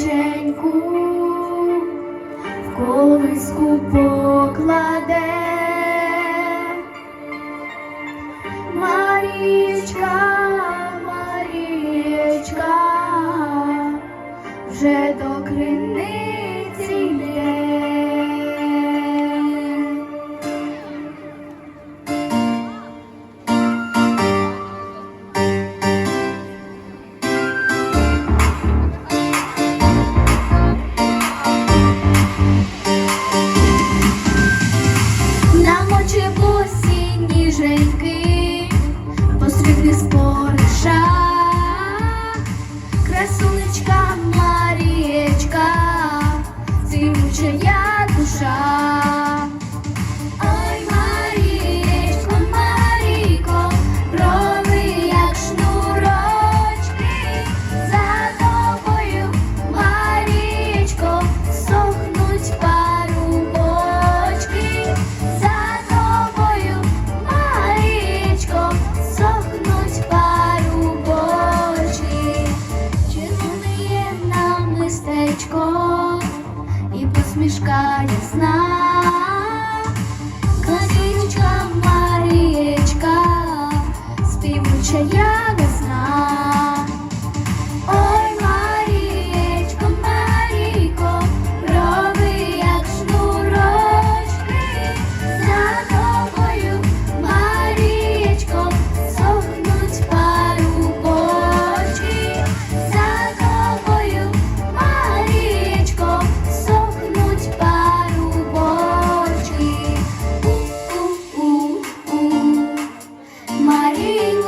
дощеньку в колиску покладе. Женьки посрібний спор. містечко і посмішка ясна. Daddy.